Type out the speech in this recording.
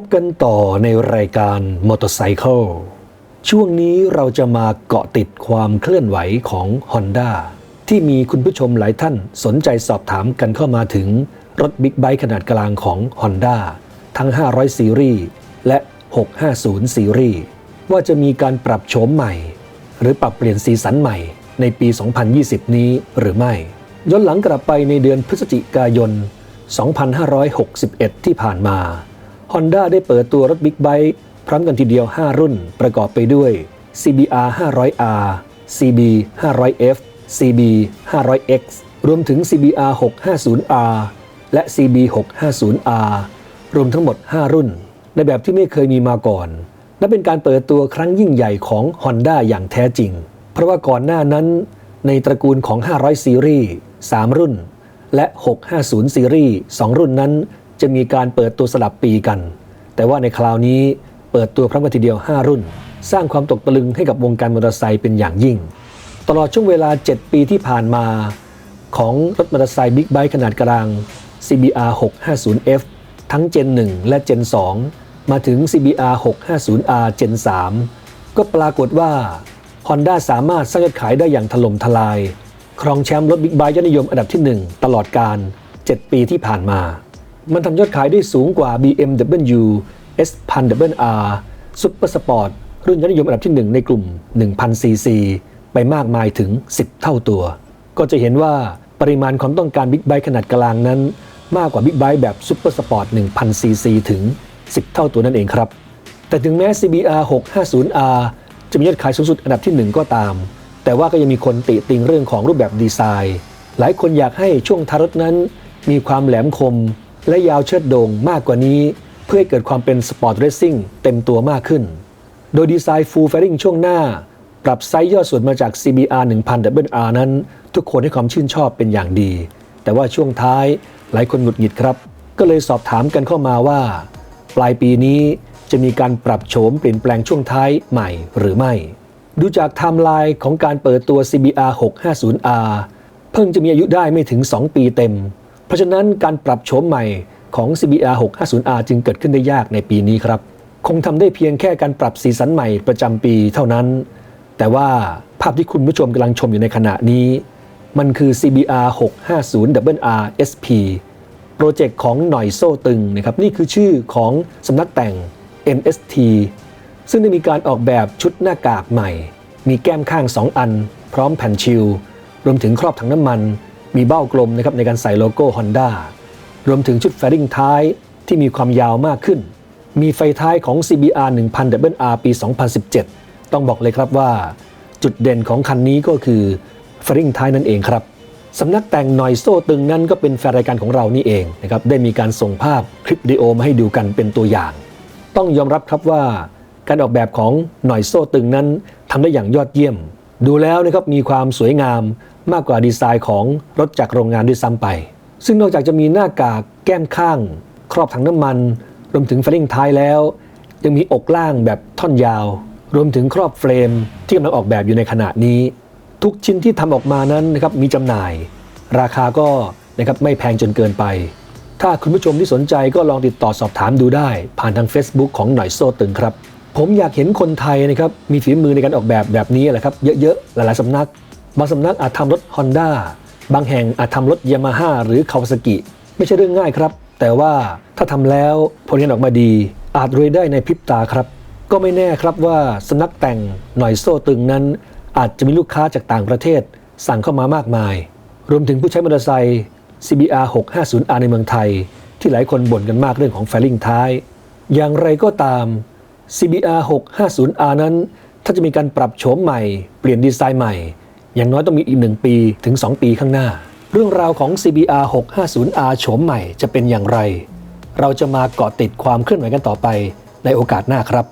บกันต่อในรายการ Motorcycle ช่วงนี้เราจะมาเกาะติดความเคลื่อนไหวของ Honda ที่มีคุณผู้ชมหลายท่านสนใจสอบถามกันเข้ามาถึงรถบิ๊กไบค์ขนาดกลางของ Honda ทั้ง 500 ซีรีส์ และ 650 ซีรีส์ ว่าจะมีการปรับโฉมใหม่ หรือปรับเปลี่ยนสีสันใหม่ในปี 2020 นี้หรือไม่ ย้อนหลังกลับไปในเดือนพฤศจิกายน 2561 ที่ผ่านมา Honda ได้เปิดตัวรถบิ๊กไบค์พร้อมกันทีเดียว 5 รุ่น ประกอบไปด้วย CBR 500R CB 500F CB 500X รวมถึง CBR 650R และ CB 650R รวมทั้งหมด 5 รุ่น ในแบบที่ไม่เคยมีมาก่อน และเป็นการเปิดตัวครั้งยิ่งใหญ่ของ Honda อย่างแท้จริง เพราะว่าก่อนหน้านั้น ในตระกูลของ 500 ซีรีส์ 3 รุ่น และ 650 ซีรีส์ 2 รุ่นนั้น จะมีการเปิดตัวสลับปีกัน แต่ว่าในคราวนี้เปิดตัวพร้อมกันทีเดียว 5 รุ่น สร้างความตกตะลึงให้กับวงการมอเตอร์ไซค์เป็นอย่างยิ่ง ตลอดช่วงเวลา 7 ปีที่ผ่านมา ของรถมอเตอร์ไซค์บิ๊กไบค์ขนาดกลาง CBR 650F ทั้ง Gen 1 และ Gen 2 มาถึง CBR 650R Gen 3 ก็ปรากฏว่า Honda สามารถสร้างยอดขายได้อย่างถล่มทลาย ครองแชมป์รถบิ๊กไบค์ยอดนิยมอันดับที่ 1 ตลอดการ 7 ปีที่ผ่านมา มันทำยอดขายได้สูงกว่า BMW S1000R Super Sport รุ่นยอดนิยมอันดับที่ 1 ในกลุ่ม 1,000 cc ไปมากมายถึง 10 เท่าตัว ก็จะเห็นว่าปริมาณความต้องการบิ๊กไบค์ขนาดกลางนั้น มากกว่าบิ๊กไบค์แบบ Super Sport 1,000 cc ถึง 10 เท่าตัวนั่นเองครับ แต่ถึงแม้ CBR 650R จะมียอดขายสูงสุดอันดับที่ 1 ก็ตาม แต่ว่าก็ยังมีคนติติงเรื่องของรูปแบบดีไซน์ หลายคนอยากให้ช่วงทารถนั้น มีความแหลมคม และยาวเชิดโด่งมากกว่านี้ เพื่อให้เกิดความเป็นสปอร์ตเรซซิ่งเต็มตัวมากขึ้น โดยดีไซน์ Full Fairing ช่วงหน้า ปรับไซส์ย่อส่วนมาจาก CBR 1000 WR นั้น ทุกคนให้ความชื่นชอบเป็นอย่างดี แต่ว่าช่วงท้ายหลายคนหงุดหงิดครับ ก็เลยสอบถามกันเข้ามาว่า ปลายปีนี้จะมีการปรับโฉมเปลี่ยนแปลงช่วงท้ายใหม่หรือไม่ ดูจากไทม์ไลน์ของการเปิดตัว CBR 650R เพิ่งจะมีอายุได้ไม่ถึง 2 ปีเต็ม เพราะฉะนั้นการปรับโฉมใหม่ของ CBR 650R จึงเกิดขึ้นได้ยากในปีนี้ครับ คงทำได้เพียงแค่การปรับสีสันใหม่ประจำปีเท่านั้น แต่ว่าภาพที่คุณผู้ชมกำลังชมอยู่ในขณะนี้ มันคือ CBR 650R SP โปรเจกต์ของหน่อยโซ่ตึงนะครับนี่คือชื่อของสำนักแต่ง NST ซึ่งได้มีการออกแบบชุดหน้ากากใหม่ มีแก้มข้าง 2 อัน พร้อมแผ่นชิล รวมถึงครอบถังน้ำมัน มีเบ้ากลมนะครับในการใส่โลโก้ Honda รวมถึงชุดแฟริงท้ายที่มีความยาวมากขึ้น มีไฟท้ายของ CBR 1000 WR ปี 2017 ต้องบอกเลยครับว่า จุดเด่นของคันนี้ก็คือแฟริงท้ายนั่นเองครับสำนักแต่งหน่อยโซ่ตึงนั้นก็เป็นแฟนรายการของเรานี่เองนะครับได้มีการส่งภาพคลิปวิดีโอมาให้ดูกันเป็นตัวอย่าง ต้องยอมรับครับว่า การออกแบบของหน่อยโซ่ตึงนั้นทำได้อย่างยอดเยี่ยม ดูแล้วนะครับมีความสวยงามมากกว่าดีไซน์ของรถจากโรงงานด้วยซ้ำไป ซึ่งนอกจากจะมีหน้ากากแก้มข้าง ครอบถังน้ำมัน รวมถึงเฟรนท้ายแล้ว ยังมีอกล่างแบบท่อนยาว รวมถึงครอบเฟรม ที่กำลังออกแบบอยู่ในขณะนี้ ทุกชิ้นที่ทำออกมานั้นนะครับมีจำหน่าย ราคาก็นะครับไม่แพงจนเกินไป ถ้าคุณผู้ชมที่สนใจก็ลองติดต่อสอบถามดูได้ ผ่านทาง Facebook ของหน่อยโซ่ตึงครับ ผมอยากเห็นคนไทยนะครับมีฝีมือในการออกแบบแบบนี้แหละครับเยอะๆหลายๆสำนัก บางสำนักอาจทำรถ Honda บางแห่งอาจทำรถยามาฮ่าหรือคาวาซากิไม่ใช่เรื่องง่ายครับ แต่ว่าถ้าทำแล้วผลงานออกมาดี อาจรวยได้ในพริบตาครับ ก็ไม่แน่ครับว่าสำนักแต่งหน่อยโซ่ตึงนั้น อาจจะมีลูกค้าจากต่างประเทศ สั่งเข้ามามากมาย รวมถึงผู้ใช้มอเตอร์ไซค์ CBR 650R ในเมืองไทย ที่หลายคนบ่นกันมากเรื่องของแฟลิงท้าย อย่างไรก็ตาม CBR 650R นั้น ถ้าจะมีการปรับโฉมใหม่ เปลี่ยนดีไซน์ใหม่ อย่างน้อยต้องมีอีก 1 ปีถึง 2 ปีข้างหน้า เรื่องราวของ CBR 650R โฉมใหม่จะเป็นอย่างไร เราจะมาเกาะติดความเคลื่อนไหวกันต่อไปในโอกาสหน้าครับ